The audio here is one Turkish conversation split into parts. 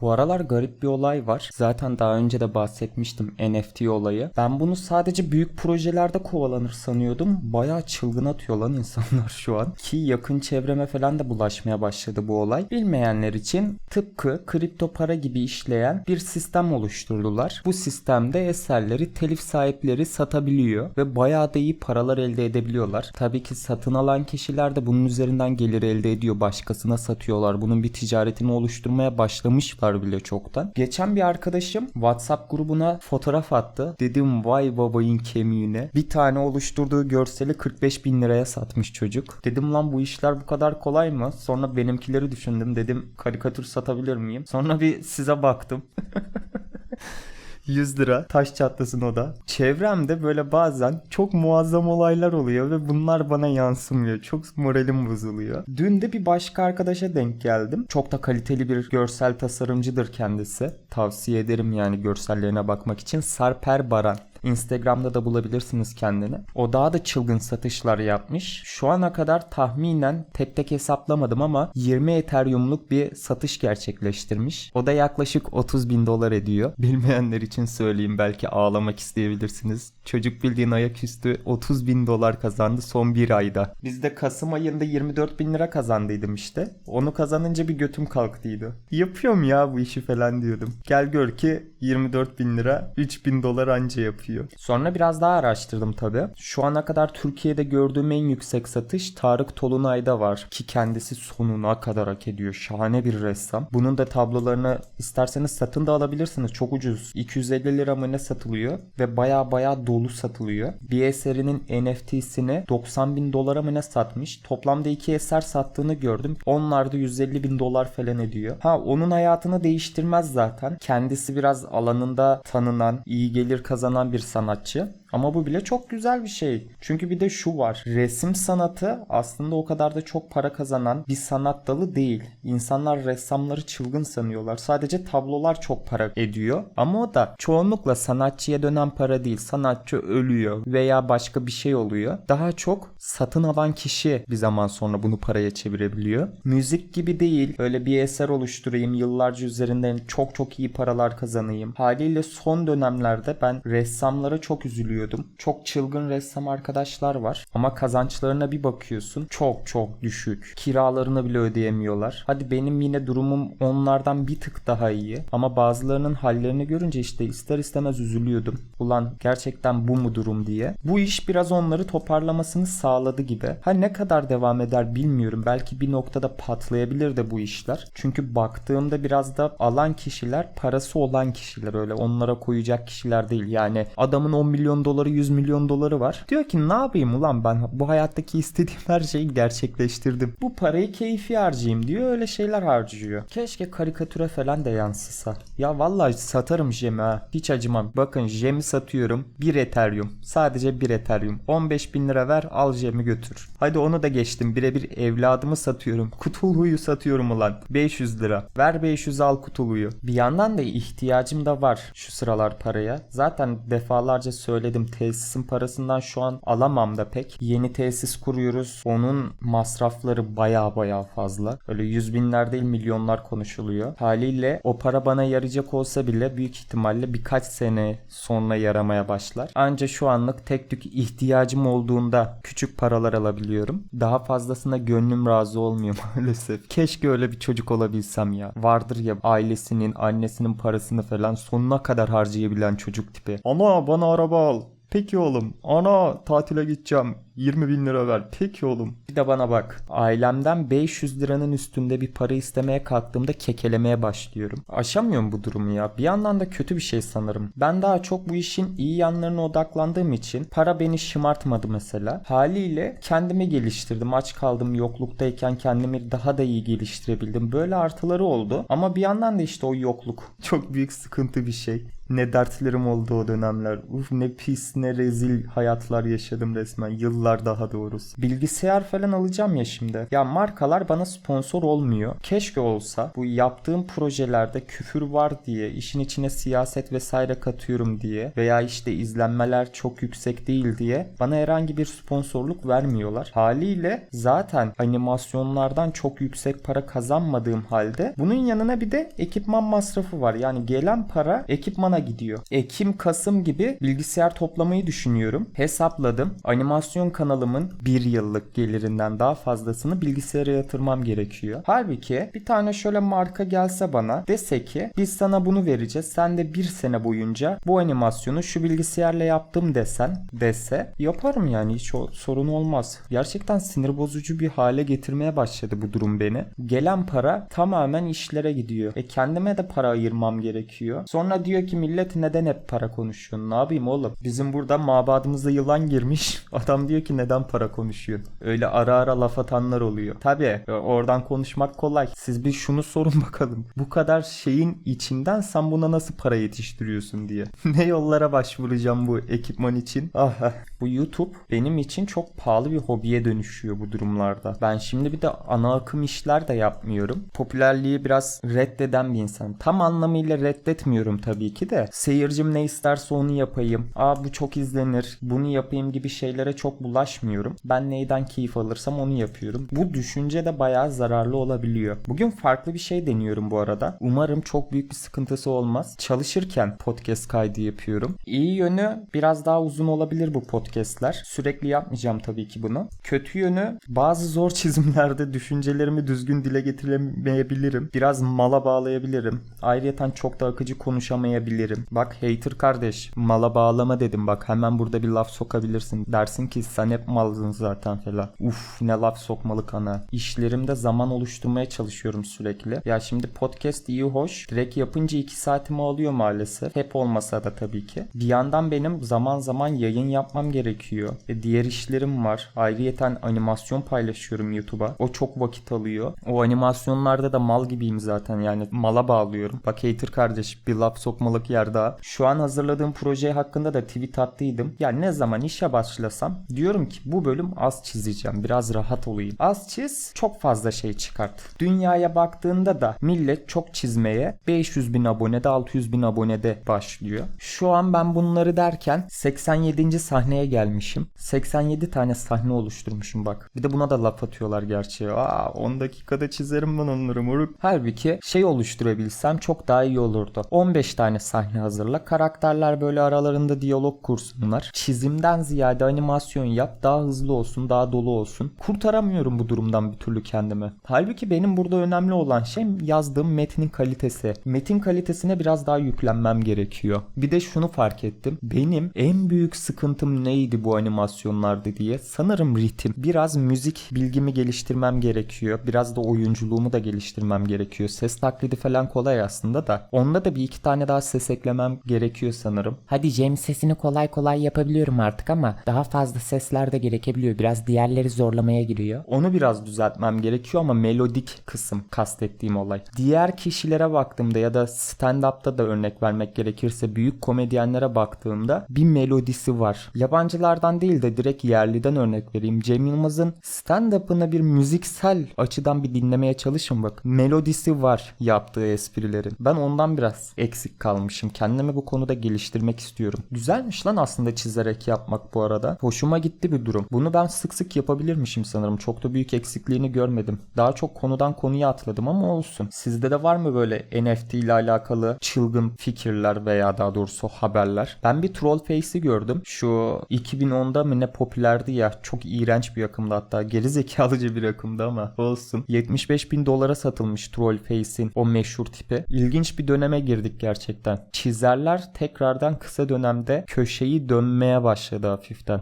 Bu aralar garip bir olay var. Zaten daha önce de bahsetmiştim NFT olayı. Ben bunu sadece büyük projelerde kovalanır sanıyordum. Bayağı çılgın atıyor lan insanlar şu an. Ki yakın çevreme falan da bulaşmaya başladı bu olay. Bilmeyenler için tıpkı kripto para gibi işleyen bir sistem oluşturdular. Bu sistemde eserleri telif sahipleri satabiliyor ve bayağı da iyi paralar elde edebiliyorlar. Tabii ki satın alan kişiler de bunun üzerinden gelir elde ediyor. Başkasına satıyorlar. Bunun bir ticaretini oluşturmaya başlamışlar bile çoktan. Geçen bir arkadaşım WhatsApp grubuna fotoğraf attı. Dedim vay babayın kemiğine. Bir tane oluşturduğu görseli 45 bin liraya satmış çocuk. Dedim lan bu işler bu kadar kolay mı? Sonra benimkileri düşündüm. Dedim karikatür satabilir miyim? Sonra bir size baktım. 100 lira taş çatlasın o da. Çevremde böyle bazen çok muazzam olaylar oluyor ve bunlar bana yansımıyor. Çok moralim bozuluyor. Dün de bir başka arkadaşa denk geldim. Çok da kaliteli bir görsel tasarımcıdır kendisi. Tavsiye ederim yani görsellerine bakmak için. Sarper Baran. Instagram'da da bulabilirsiniz kendini. O daha da çılgın satışlar yapmış. Şu ana kadar tahminen tek tek hesaplamadım ama 20 Ethereum'luk bir satış gerçekleştirmiş. O da yaklaşık 30 bin dolar ediyor. Bilmeyenler için söyleyeyim belki ağlamak isteyebilirsiniz. Çocuk bildiğin ayaküstü 30 bin dolar kazandı son bir ayda. Biz de Kasım ayında 24 bin lira kazandıydım işte. Onu kazanınca bir götüm kalktıydı. Yapıyorum ya bu işi falan diyordum. Gel gör ki 24 bin lira 3 bin dolar anca yapıyor. Sonra biraz daha araştırdım tabi. Şu ana kadar Türkiye'de gördüğüm en yüksek satış Tarık Tolunay'da var. Ki kendisi sonuna kadar hak ediyor. Şahane bir ressam. Bunun da tablolarını isterseniz satın da alabilirsiniz. Çok ucuz. 250 lira mı ne satılıyor. Ve baya baya dolu satılıyor. Bir eserinin NFT'sini 90 bin dolara mı ne satmış. Toplamda iki eser sattığını gördüm. Onlar da 150 bin dolar falan ediyor. Ha onun hayatını değiştirmez zaten. Kendisi biraz alanında tanınan, iyi gelir kazanan bir sanatçı. Ama bu bile çok güzel bir şey. Çünkü bir de şu var. Resim sanatı aslında o kadar da çok para kazanan bir sanat dalı değil. İnsanlar ressamları çılgın sanıyorlar. Sadece tablolar çok para ediyor. Ama o da çoğunlukla sanatçıya dönen para değil. Sanatçı ölüyor veya başka bir şey oluyor. Daha çok satın alan kişi bir zaman sonra bunu paraya çevirebiliyor. Müzik gibi değil. Öyle bir eser oluşturayım. Yıllarca üzerinden çok çok iyi paralar kazanayım. Haliyle son dönemlerde ben ressamlara çok üzülüyorum görüyordum. Çok çılgın ressam arkadaşlar var ama kazançlarına bir bakıyorsun çok çok düşük. Kiralarını bile ödeyemiyorlar. Hadi benim yine durumum onlardan bir tık daha iyi ama bazılarının hallerini görünce işte ister istemez üzülüyordum. Ulan gerçekten bu mu durum diye. Bu iş biraz onları toparlamasını sağladı gibi. Ha ne kadar devam eder bilmiyorum. Belki bir noktada patlayabilir de bu işler. Çünkü baktığımda biraz da alan kişiler parası olan kişiler öyle onlara koyacak kişiler değil. Yani adamın 10 milyon doları 100 milyon doları var. Diyor ki ne yapayım ulan ben bu hayattaki istediğim her şeyi gerçekleştirdim. Bu parayı keyfi harcayayım diyor öyle şeyler harcıyor. Keşke karikatüre falan da yansısa. Ya vallahi satarım jemi ha. Hiç acımam. Bakın jemi satıyorum. 1 ethereum. Sadece 1 ethereum. 15 bin lira ver al jemi götür. Hadi onu da geçtim. Birebir evladımı satıyorum. Kutulhuyu satıyorum ulan. 500 lira. Ver 500 al kutuluyu. Bir yandan da ihtiyacım da var şu sıralar paraya. Zaten defalarca söyledim tesisin parasından şu an alamam da pek. Yeni tesis kuruyoruz. Onun masrafları baya baya fazla. Öyle yüz binler değil milyonlar konuşuluyor. Haliyle o para bana yarayacak olsa bile büyük ihtimalle birkaç sene sonra yaramaya başlar. Anca şu anlık tek tük ihtiyacım olduğunda küçük paralar alabiliyorum. Daha fazlasına gönlüm razı olmuyor maalesef. Keşke öyle bir çocuk olabilsem ya. Vardır ya ailesinin, annesinin parasını falan sonuna kadar harcayabilen çocuk tipi. Ana bana araba al. Peki oğlum. Ana tatile gideceğim. 20 bin lira ver. Peki oğlum. Bir de bana bak. Ailemden 500 liranın üstünde bir para istemeye kalktığımda kekelemeye başlıyorum. Aşamıyorum bu durumu ya. Bir yandan da kötü bir şey sanırım. Ben daha çok bu işin iyi yanlarına odaklandığım için para beni şımartmadı mesela. Haliyle kendimi geliştirdim. Aç kaldım yokluktayken kendimi daha da iyi geliştirebildim. Böyle artıları oldu. Ama bir yandan da işte o yokluk. Çok büyük sıkıntı bir şey. Ne dertlerim oldu o dönemler. Uf ne pis ne rezil hayatlar yaşadım resmen. Yıllar aldılar daha doğrusu. Bilgisayar falan alacağım ya şimdi. Ya markalar bana sponsor olmuyor. Keşke olsa bu yaptığım projelerde küfür var diye, işin içine siyaset vesaire katıyorum diye veya işte izlenmeler çok yüksek değil diye bana herhangi bir sponsorluk vermiyorlar. Haliyle zaten animasyonlardan çok yüksek para kazanmadığım halde bunun yanına bir de ekipman masrafı var. Yani gelen para ekipmana gidiyor. Ekim, Kasım gibi bilgisayar toplamayı düşünüyorum. Hesapladım. Animasyon kanalımın bir yıllık gelirinden daha fazlasını bilgisayara yatırmam gerekiyor. Halbuki bir tane şöyle marka gelse bana dese ki biz sana bunu vereceğiz. Sen de bir sene boyunca bu animasyonu şu bilgisayarla yaptım desen dese yaparım yani hiç o sorun olmaz. Gerçekten sinir bozucu bir hale getirmeye başladı bu durum beni. Gelen para tamamen işlere gidiyor. E kendime de para ayırmam gerekiyor. Sonra diyor ki millet neden hep para konuşuyorsun? Ne yapayım oğlum? Bizim burada mabadımıza yılan girmiş. Adam diyor ki neden para konuşuyorsun? Öyle ara ara laf atanlar oluyor. Tabi oradan konuşmak kolay. Siz bir şunu sorun bakalım. Bu kadar şeyin içinden sen buna nasıl para yetiştiriyorsun diye. ne yollara başvuracağım bu ekipman için? Ah ah. Bu YouTube benim için çok pahalı bir hobiye dönüşüyor bu durumlarda. Ben şimdi bir de ana akım işler de yapmıyorum. Popülerliği biraz reddeden bir insan. Tam anlamıyla reddetmiyorum tabii ki de. Seyircim ne isterse onu yapayım. Aa bu çok izlenir. Bunu yapayım gibi şeylere çok bulaşmıyorum. Ben neyden keyif alırsam onu yapıyorum. Bu düşünce de bayağı zararlı olabiliyor. Bugün farklı bir şey deniyorum bu arada. Umarım çok büyük bir sıkıntısı olmaz. Çalışırken podcast kaydı yapıyorum. İyi yönü biraz daha uzun olabilir bu podcastler. Sürekli yapmayacağım tabii ki bunu. Kötü yönü bazı zor çizimlerde düşüncelerimi düzgün dile getiremeyebilirim. Biraz mala bağlayabilirim. Ayrıyeten çok da akıcı konuşamayabilirim. Bak hater kardeş mala bağlama dedim bak hemen burada bir laf sokabilirsin. Dersin ki sen hep malsın zaten falan. Uf ne laf sokmalı kana. İşlerimde zaman oluşturmaya çalışıyorum sürekli. Ya şimdi podcast iyi hoş. Direkt yapınca 2 saatimi alıyor maalesef. Hep olmasa da tabii ki. Bir yandan benim zaman zaman yayın yapmam gerekiyor. E, diğer işlerim var. Ayrıyeten animasyon paylaşıyorum YouTube'a. O çok vakit alıyor. O animasyonlarda da mal gibiyim zaten yani mala bağlıyorum. Bak hater kardeş bir laf sokmalık yer daha. Şu an hazırladığım proje hakkında da tweet attıydım. Yani ne zaman işe başlasam diyorum ki bu bölüm az çizeceğim. Biraz rahat olayım. Az çiz çok fazla şey çıkart. Dünyaya baktığında da millet çok çizmeye 500 bin abonede 600 bin abonede başlıyor. Şu an ben bunları derken 87. sahneye gelmişim. 87 tane sahne oluşturmuşum bak. Bir de buna da laf atıyorlar gerçi. Aa 10 dakikada çizerim ben onları moruk. Halbuki şey oluşturabilsem çok daha iyi olurdu. 15 tane sahne hazırla. Karakterler böyle aralarında diyalog kursunlar. Çizimden ziyade animasyon yap. Daha hızlı olsun, daha dolu olsun. Kurtaramıyorum bu durumdan bir türlü kendimi. Halbuki benim burada önemli olan şey yazdığım metnin kalitesi. Metin kalitesine biraz daha yüklenmem gerekiyor. Bir de şunu fark ettim. Benim en büyük sıkıntım neydi bu animasyonlarda diye. Sanırım ritim. Biraz müzik bilgimi geliştirmem gerekiyor. Biraz da oyunculuğumu da geliştirmem gerekiyor. Ses taklidi falan kolay aslında da. Onda da bir iki tane daha ses eklemem gerekiyor sanırım. Hadi Cem sesini kolay kolay yapabiliyorum artık ama daha fazla sesler de gerekebiliyor. Biraz diğerleri zorlamaya giriyor. Onu biraz düzeltmem gerekiyor ama melodik kısım kastettiğim olay. Diğer kişilere baktığımda ya da stand-up'ta da örnek vermek gerekirse büyük komedyenlere baktığımda bir melodisi var. Yabancılardan değil de direkt yerliden örnek vereyim. Cem Yılmaz'ın stand-up'ını bir müziksel açıdan bir dinlemeye çalışın bak. Melodisi var yaptığı esprilerin. Ben ondan biraz eksik kalmışım. Kendimi bu konuda geliştirmek istiyorum. Güzelmiş lan aslında çizerek yapmak bu arada. Hoşuma gitti bir durum. Bunu ben sık sık yapabilirmişim sanırım. Çok da büyük eksikliğini görmedim. Daha çok konudan konuya atladım ama olsun. Sizde de var mı böyle NFT ile alakalı çılgın fikirler veya daha doğrusu haberler? Ben bir troll face'i gördüm. Şu 2010'da mı ne popülerdi ya. Çok iğrenç bir akımda hatta. Geri zekalıcı bir akımda ama olsun. 75 bin dolara satılmış troll face'in o meşhur tipi. İlginç bir döneme girdik gerçekten. Çizerler tekrardan kısa dönemde köşeyi dönmeye başladı hafiften.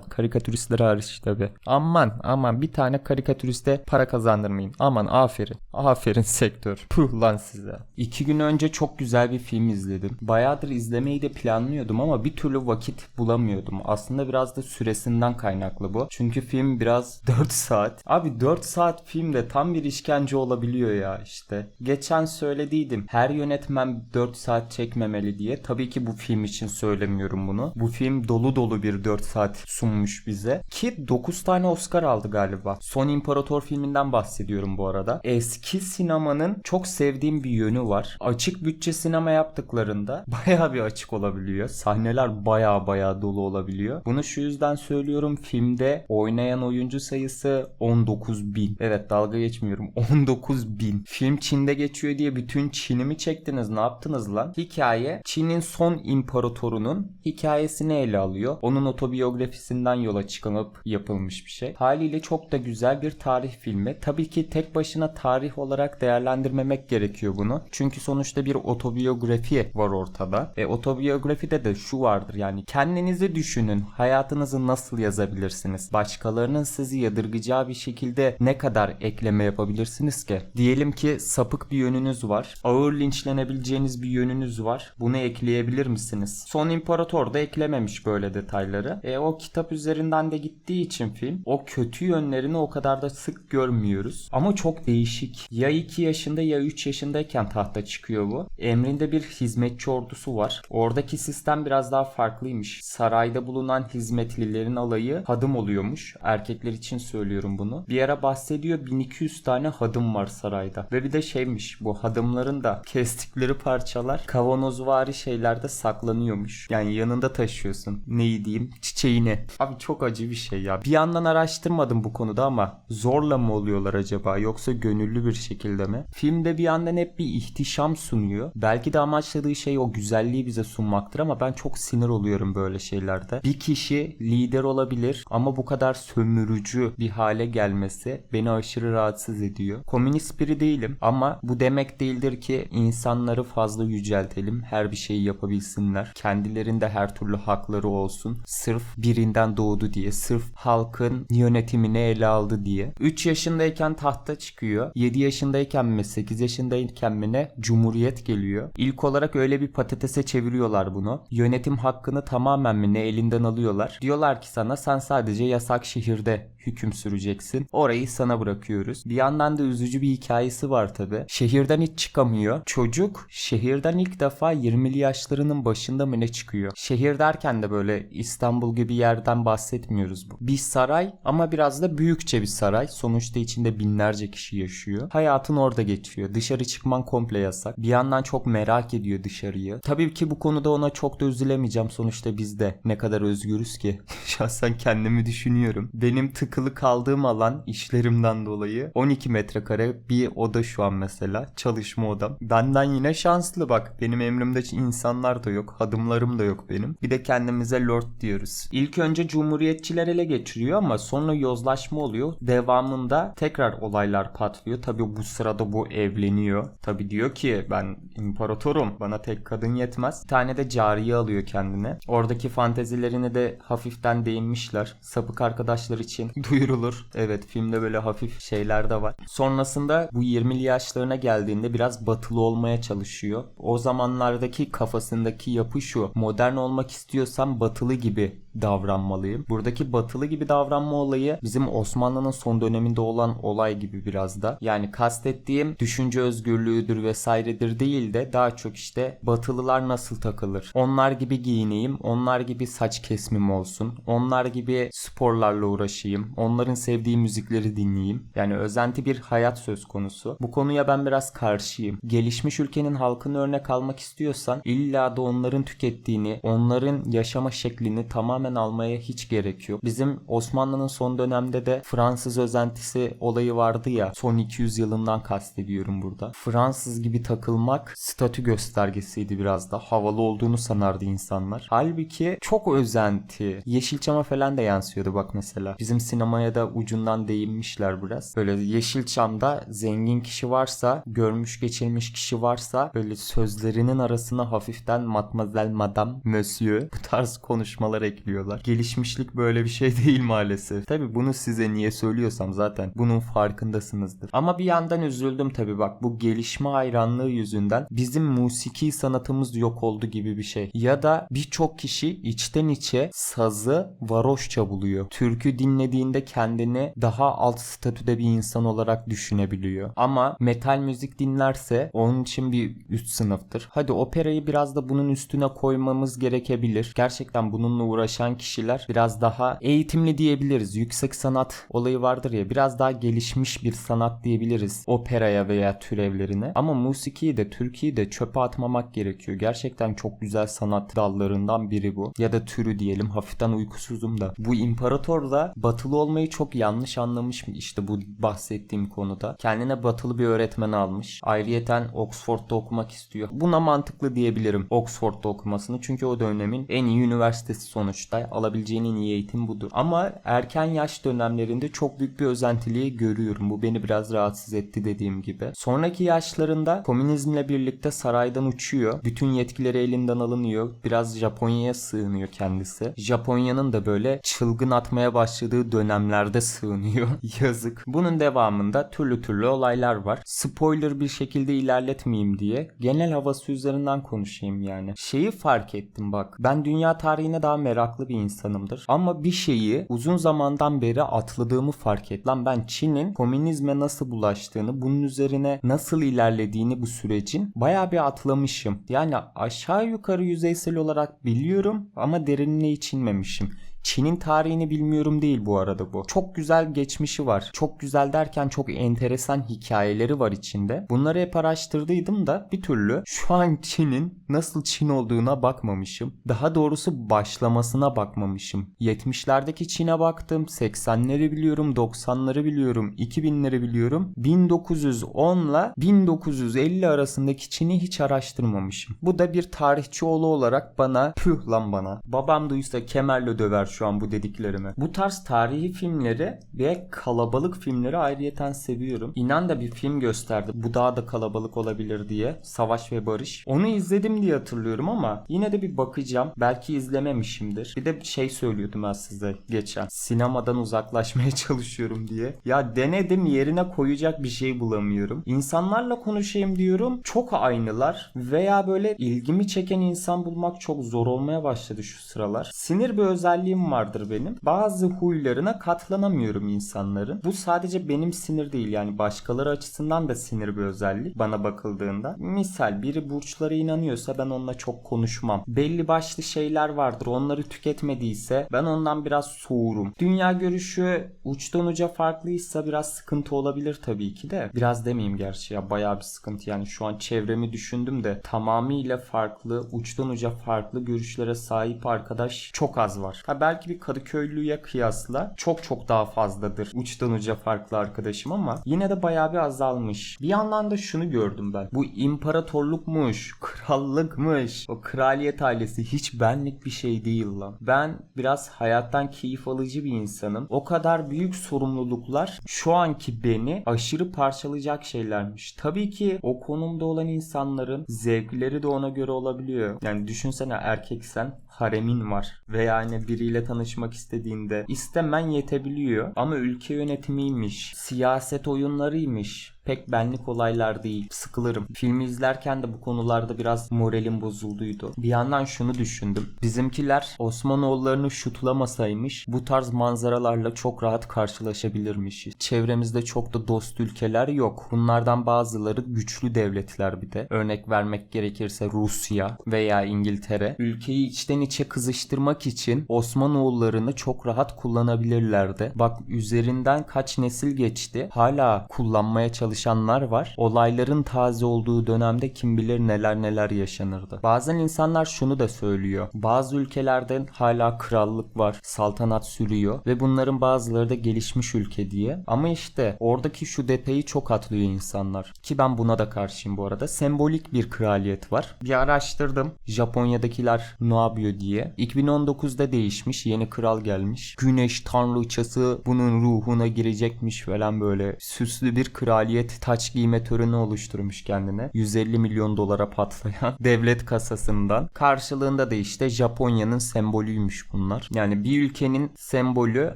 Karikatüristler hariç tabi. Aman aman bir tane karikatüriste para kazandırmayın. Aman aferin. Aferin sektör. Puh lan size. İki gün önce çok güzel bir film izledim. Bayağıdır izlemeyi de planlıyordum ama bir türlü vakit bulamıyordum. Aslında biraz da süresinden kaynaklı bu. Çünkü film biraz 4 saat. Abi 4 saat filmde tam bir işkence olabiliyor ya işte. Geçen söylediydim. Her yönetmen 4 saat çekmemeli diye. Tabii ki bu film için söylemiyorum bunu. Bu film dolu dolu bir 4 saat sunmuş bize. Size. Ki 9 tane Oscar aldı galiba. Son İmparator filminden bahsediyorum bu arada. Eski sinemanın çok sevdiğim bir yönü var. Açık bütçe sinema yaptıklarında bayağı bir açık olabiliyor. Sahneler bayağı bayağı dolu olabiliyor. Bunu şu yüzden söylüyorum. Filmde oynayan oyuncu sayısı 19 bin. Evet dalga geçmiyorum. 19 bin. Film Çin'de geçiyor diye bütün Çin'i mi çektiniz? Ne yaptınız lan? Hikaye Çin'in son imparatorunun hikayesini ele alıyor. Onun otobiyografisinden yola çıkılıp yapılmış bir şey. Haliyle çok da güzel bir tarih filmi. Tabii ki tek başına tarih olarak değerlendirmemek gerekiyor bunu. Çünkü sonuçta bir otobiyografi var ortada. E otobiyografide de şu vardır yani kendinizi düşünün. Hayatınızı nasıl yazabilirsiniz? Başkalarının sizi yadırgayacağı bir şekilde ne kadar ekleme yapabilirsiniz ki? Diyelim ki sapık bir yönünüz var. Ağır linçlenebileceğiniz bir yönünüz var. Bunu ekleyebilir misiniz? Son İmparator da eklememiş böyle detayları. E o kitap üzerinden de gittiği için film o kötü yönlerini o kadar da sık görmüyoruz. Ama çok değişik. Ya 2 yaşında ya 3 yaşındayken tahta çıkıyor bu. Emrinde bir hizmetçi ordusu var. Oradaki sistem biraz daha farklıymış. Sarayda bulunan hizmetlilerin alayı hadım oluyormuş. Erkekler için söylüyorum bunu. Bir ara bahsediyor 1200 tane hadım var sarayda. Ve bir de şeymiş bu hadımların da kestikleri parçalar kavanozvari şeylerde saklanıyormuş. Yani yanında taşıyorsun. Neyi diyeyim? Çiçeğini. Abi çok acı bir şey ya. Bir yandan araştırmadım bu konuda ama zorla mı oluyorlar acaba yoksa gönüllü bir şekilde mi? Filmde bir yandan hep bir ihtişam sunuyor. Belki de amaçladığı şey o güzelliği bize sunmaktır ama ben çok sinir oluyorum böyle şeylerde. Bir kişi lider olabilir ama bu kadar sömürücü bir hale gelmesi beni aşırı rahatsız ediyor. Komünist biri değilim ama bu demek değildir ki insanları fazla yüceltelim. Her bir şeyi yapabilsinler. Kendilerinde her türlü hakları olsun. Sırf birinden doğdu diye. Sırf halkın yönetimini ele aldı diye. 3 yaşındayken tahta çıkıyor. 7 yaşındayken mi 8 yaşındayken mi ne cumhuriyet geliyor. İlk olarak öyle bir patatese çeviriyorlar bunu. Yönetim hakkını tamamen mi ne elinden alıyorlar. Diyorlar ki sana sen sadece yasak şehirde hüküm süreceksin. Orayı sana bırakıyoruz. Bir yandan da üzücü bir hikayesi var tabi. Şehirden hiç çıkamıyor. Çocuk şehirden ilk defa 20'li yaşlarının başında mı ne çıkıyor? Şehir derken de böyle İstanbul gibi yerden bahsetmiyoruz bu. Bir saray ama biraz da büyükçe bir saray. Sonuçta içinde binlerce kişi yaşıyor. Hayatın orada geçiyor. Dışarı çıkman komple yasak. Bir yandan çok merak ediyor dışarıyı. Tabii ki bu konuda ona çok da üzülemeyeceğim. Sonuçta biz de ne kadar özgürüz ki. Şahsen kendimi düşünüyorum. Benim tıkılı kaldığım alan işlerimden dolayı 12 metrekare bir oda şu an mesela. Çalışma odam. Benden yine şanslı bak. Benim emrimde insanlar da yok. Hadımlarım da yok benim. Bir de kendimize lord diyoruz. İlk önce cumhuriyetçiler ele geçiriyor ama sonra yozlaşma oluyor. Devamında tekrar olaylar patlıyor. Tabii bu sırada bu evleniyor. Tabii diyor ki ben imparatorum. Bana tek kadın yetmez. Bir tane de cariye alıyor kendine. Oradaki fantezilerini de hafiften değinmişler. Sapık arkadaşlar için duyurulur. Evet filmde böyle hafif şeyler de var. Sonrasında bu 20'li yaşlarına geldiğinde biraz batılı olmaya çalışıyor. O zamanlardaki kafasındaki yapı şu. Modern olmak istiyorsam batılı gibi davranmalıyım. Buradaki batılı gibi davranma olayı bizim Osmanlı'nın son döneminde olan olay gibi biraz da. Yani kastettiğim düşünce özgürlüğüdür vesairedir değil de daha çok işte batılılar nasıl takılır? Onlar gibi giyineyim, onlar gibi saç kesmim olsun, onlar gibi sporlarla uğraşayım, onların sevdiği müzikleri dinleyeyim. Yani özenti bir hayat söz konusu. Bu konuya ben biraz karşıyım. Gelişmiş ülkenin halkını örnek almak istiyorsan illa da onların tükettiğini, onların yaşama şeklini tamamen almaya hiç gerek yok. Bizim Osmanlı'nın son dönemde de Fransız özentisi olayı vardı ya son 200 yılından kastediyorum burada. Fransız gibi takılmak statü göstergesiydi biraz da. Havalı olduğunu sanardı insanlar. Halbuki çok özenti. Yeşilçam'a falan da yansıyordu bak mesela. Bizim sinemaya da ucundan değinmişler biraz. Böyle Yeşilçam'da zengin kişi varsa, görmüş geçirmiş kişi varsa böyle sözlerinin arasına hafiften matmazel madam, monsieur bu tarz konuşmalar ekliyorlar. Gelişmişlik böyle bir şey değil maalesef. Tabi bunu size niye söylüyorsam zaten bunun farkındasınızdır. Ama bir yandan üzüldüm tabi bak bu gelişme hayranlığı yüzünden bizim musiki sanatımız yok oldu gibi bir şey. Ya da birçok kişi içten içe sazı varoşça buluyor. Türkü dinlediğinde kendini daha alt statüde bir insan olarak düşünebiliyor. Ama metal müzik dinlerse onun için bir üst sınıftır. Hadi operayı biraz da bunun üstüne koymamız gerekebilir. Gerçekten bununla uğraşan çalışan kişiler biraz daha eğitimli diyebiliriz. Yüksek sanat olayı vardır ya biraz daha gelişmiş bir sanat diyebiliriz operaya veya türevlerine. Ama musikiyi de Türkiye'yi de çöpe atmamak gerekiyor. Gerçekten çok güzel sanat dallarından biri bu. Ya da türü diyelim hafiften uykusuzum da. Bu imparator da batılı olmayı çok yanlış anlamış mı işte bu bahsettiğim konuda. Kendine batılı bir öğretmen almış. Ayrıyeten Oxford'da okumak istiyor. Buna mantıklı diyebilirim Oxford'da okumasını. Çünkü o dönemin en iyi üniversitesi sonuçta. Alabileceğin en iyi eğitim budur. Ama erken yaş dönemlerinde çok büyük bir özentiliği görüyorum. Bu beni biraz rahatsız etti dediğim gibi. Sonraki yaşlarında komünizmle birlikte saraydan uçuyor. Bütün yetkileri elinden alınıyor. Biraz Japonya'ya sığınıyor kendisi. Japonya'nın da böyle çılgın atmaya başladığı dönemlerde sığınıyor. Yazık. Bunun devamında türlü türlü olaylar var. Spoiler bir şekilde ilerletmeyeyim diye genel havası üzerinden konuşayım yani. Şeyi fark ettim bak. Ben dünya tarihine daha meraklı bir insanımdır. Ama bir şeyi uzun zamandan beri atladığımı fark et. Lan ben Çin'in komünizme nasıl bulaştığını, bunun üzerine nasıl ilerlediğini bu sürecin bayağı bir atlamışım. Yani aşağı yukarı yüzeysel olarak biliyorum ama derinine hiç inmemişim. Çin'in tarihini bilmiyorum değil bu arada bu. Çok güzel geçmişi var. Çok güzel derken çok enteresan hikayeleri var içinde. Bunları hep araştırdıydım da bir türlü şu an Çin'in nasıl Çin olduğuna bakmamışım. Daha doğrusu başlamasına bakmamışım. 70'lerdeki Çin'e baktım. 80'leri biliyorum, 90'ları biliyorum, 2000'leri biliyorum. 1910 ile 1950 arasındaki Çin'i hiç araştırmamışım. Bu da bir tarihçi oğlu olarak bana püh lan bana. Babam duysa kemerle döver şu an bu dediklerimi. Bu tarz tarihi filmleri ve kalabalık filmleri ayrıyeten seviyorum. İnan da bir film gösterdi. Bu daha da kalabalık olabilir diye. Savaş ve Barış. Onu izledim diye hatırlıyorum ama yine de bir bakacağım. Belki izlememişimdir. Bir de şey söylüyordum ben size geçen. Sinemadan uzaklaşmaya çalışıyorum diye. Ya denedim yerine koyacak bir şey bulamıyorum. İnsanlarla konuşayım diyorum. Çok aynılar veya böyle ilgimi çeken insan bulmak çok zor olmaya başladı şu sıralar. Sinir bir özelliğim vardır benim. Bazı huylarına katlanamıyorum insanların. Bu sadece benim sinir değil yani başkaları açısından da sinir bir özellik bana bakıldığında. Misal biri burçlara inanıyorsa ben onunla çok konuşmam. Belli başlı şeyler vardır onları tüketmediyse ben ondan biraz soğurum. Dünya görüşü uçtan uca farklıysa biraz sıkıntı olabilir tabii ki de. Biraz demeyeyim gerçi ya bayağı bir sıkıntı yani şu an çevremi düşündüm de tamamıyla farklı uçtan uca farklı görüşlere sahip arkadaş çok az var. Ha belki bir Kadıköylüye kıyasla çok çok daha fazladır uçtan uca farklı arkadaşım ama yine de bayağı bir azalmış. Bir yandan da şunu gördüm ben. Bu imparatorlukmuş, krallıkmış, o kraliyet ailesi hiç benlik bir şey değil lan. Ben biraz hayattan keyif alıcı bir insanım. O kadar büyük sorumluluklar şu anki beni aşırı parçalayacak şeylermiş. Tabii ki o konumda olan insanların zevkleri de ona göre olabiliyor. Yani düşünsene erkeksen haremin var ve yani biriyle tanışmak istediğinde istemen yetebiliyor. Ama ülke yönetimiymiş, siyaset oyunlarıymış, pek benlik olaylar değil. Sıkılırım. Filmi izlerken de bu konularda biraz moralim bozulduydu. Bir yandan şunu düşündüm. Bizimkiler Osmanoğullarını şutlamasaymış bu tarz manzaralarla çok rahat karşılaşabilirmiş. Çevremizde çok da dost ülkeler yok. Bunlardan bazıları güçlü devletler bir de. Örnek vermek gerekirse Rusya veya İngiltere. Ülkeyi içten içe kızıştırmak için Osmanoğullarını çok rahat kullanabilirlerdi. Bak üzerinden kaç nesil geçti. Hala kullanmaya çalışanlar var. Olayların taze olduğu dönemde kim bilir neler neler yaşanırdı. Bazen insanlar şunu da söylüyor. Bazı ülkelerde hala krallık var, saltanat sürüyor ve bunların bazıları da gelişmiş ülke diye. Ama işte oradaki şu detayı çok atlıyor insanlar. Ki ben buna da karşıyım bu arada. Sembolik bir kraliyet var. Bir araştırdım. Japonya'dakiler ne yapıyor diye. 2019'da değişmiş. Yeni kral gelmiş. Güneş tanrıçası bunun ruhuna girecekmiş falan böyle. Süslü bir kraliyet taç giyme töreni oluşturmuş kendine. 150 milyon dolara patlayan devlet kasasından. Karşılığında da işte Japonya'nın sembolüymüş bunlar. Yani bir ülkenin sembolü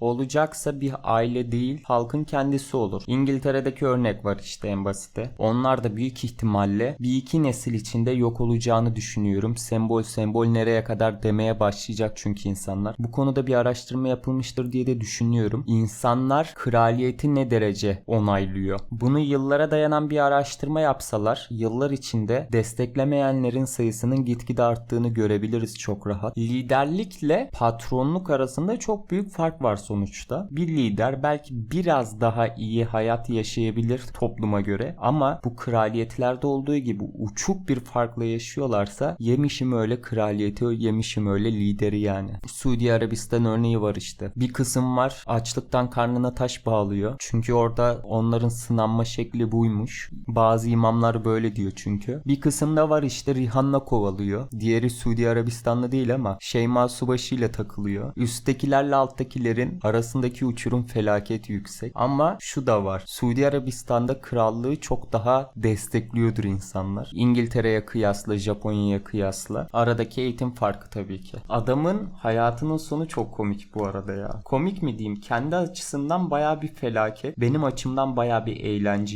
olacaksa bir aile değil halkın kendisi olur. İngiltere'deki örnek var işte en basite. Onlar da büyük ihtimalle bir iki nesil içinde yok olacağını düşünüyorum. Sembol sembol nereye kadar demeye başlayacak çünkü insanlar. Bu konuda bir araştırma yapılmıştır diye de düşünüyorum. İnsanlar kraliyeti ne derece onaylıyor? Bunu yıllara dayanan bir araştırma yapsalar yıllar içinde desteklemeyenlerin sayısının gitgide arttığını görebiliriz çok rahat. Liderlikle patronluk arasında çok büyük fark var sonuçta. Bir lider belki biraz daha iyi hayat yaşayabilir topluma göre ama bu kraliyetlerde olduğu gibi uçuk bir farkla yaşıyorlarsa yemişim öyle kraliyeti yemişim öyle lideri yani. Suudi Arabistan örneği var işte. Bir kısım var açlıktan karnına taş bağlıyor. Çünkü orada onların sınanma şekli buymuş. Bazı imamlar böyle diyor çünkü. Bir kısımda var işte Rihanna kovalıyor. Diğeri Suudi Arabistanlı değil ama Şeyma Subaşı ile takılıyor. Üsttekilerle alttakilerin arasındaki uçurum felaket yüksek. Ama şu da var. Suudi Arabistan'da krallığı çok daha destekliyordur insanlar. İngiltere'ye kıyasla, Japonya'ya kıyasla. Aradaki eğitim farkı tabii ki. Adamın hayatının sonu çok komik bu arada ya. Komik mi diyeyim? Kendi açısından baya bir felaket. Benim açımdan baya bir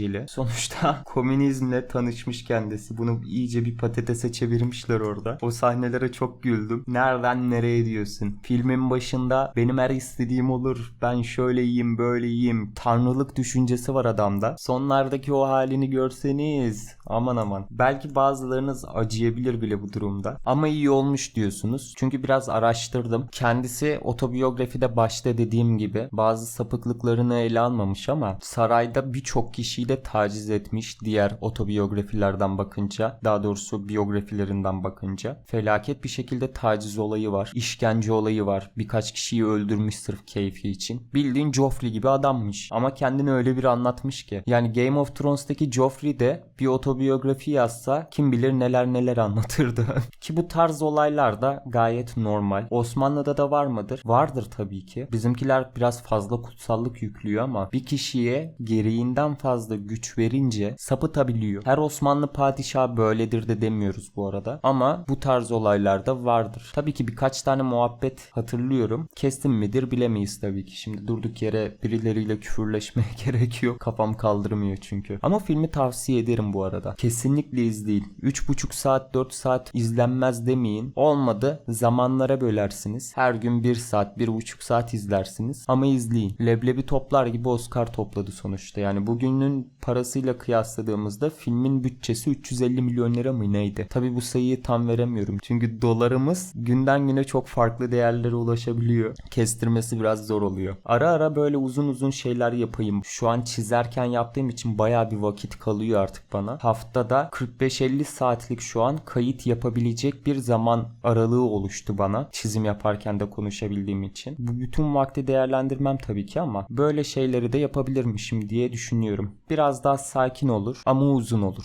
eğlenceli. Sonuçta komünizmle tanışmış kendisi. Bunu iyice bir patatese çevirmişler orada. O sahnelere çok güldüm. Nereden nereye diyorsun? Filmin başında benim her istediğim olur. Ben şöyle yiyeyim böyle yiyeyim. Tanrılık düşüncesi var adamda. Sonlardaki o halini görseniz aman aman. Belki bazılarınız acıyabilir bile bu durumda. Ama iyi olmuş diyorsunuz. Çünkü biraz araştırdım. Kendisi otobiyografide başta dediğim gibi bazı sapıklıklarını ele almamış ama sarayda birçok kişiyi de taciz etmiş diğer otobiyografilerden bakınca. Daha doğrusu biyografilerinden bakınca. Felaket bir şekilde taciz olayı var. işkence olayı var. Birkaç kişiyi öldürmüş sırf keyfi için. Bildiğin Joffrey gibi adammış. Ama kendini öyle bir anlatmış ki. Yani Game of Thrones'taki Joffrey de bir otobiyografi yazsa kim bilir neler neler anlatırdı. ki bu tarz olaylar da gayet normal. Osmanlı'da da var mıdır? Vardır tabii ki. Bizimkiler biraz fazla kutsallık yüklüyor ama bir kişiye gereğinden fazla güç verince sapıtabiliyor. Her Osmanlı padişahı böyledir de demiyoruz bu arada. Ama bu tarz olaylarda vardır. Tabii ki birkaç tane muhabbet hatırlıyorum. Kestim midir bilemeyiz tabii ki. Şimdi durduk yere birileriyle küfürleşmeye gerek yok. Kafam kaldırmıyor çünkü. Ama filmi tavsiye ederim bu arada. Kesinlikle izleyin. 3,5 saat 4 saat izlenmez demeyin. Olmadı zamanlara bölersiniz. Her gün 1 saat 1,5 saat izlersiniz. Ama izleyin. Leblebi toplar gibi Oscar topladı sonuçta. Yani bugünün parasıyla kıyasladığımızda filmin bütçesi 350 milyon lira mı neydi? Tabi bu sayıyı tam veremiyorum. Çünkü dolarımız günden güne çok farklı değerlere ulaşabiliyor. Kestirmesi biraz zor oluyor. Ara ara böyle uzun uzun şeyler yapayım. Şu an çizerken yaptığım için baya bir vakit kalıyor artık bana. Haftada 45-50 saatlik şu an kayıt yapabilecek bir zaman aralığı oluştu bana. Çizim yaparken de konuşabildiğim için. Bu bütün vakti değerlendirmem tabii ki ama böyle şeyleri de yapabilirmişim diye düşünüyorum. Biraz daha sakin olur ama uzun olur.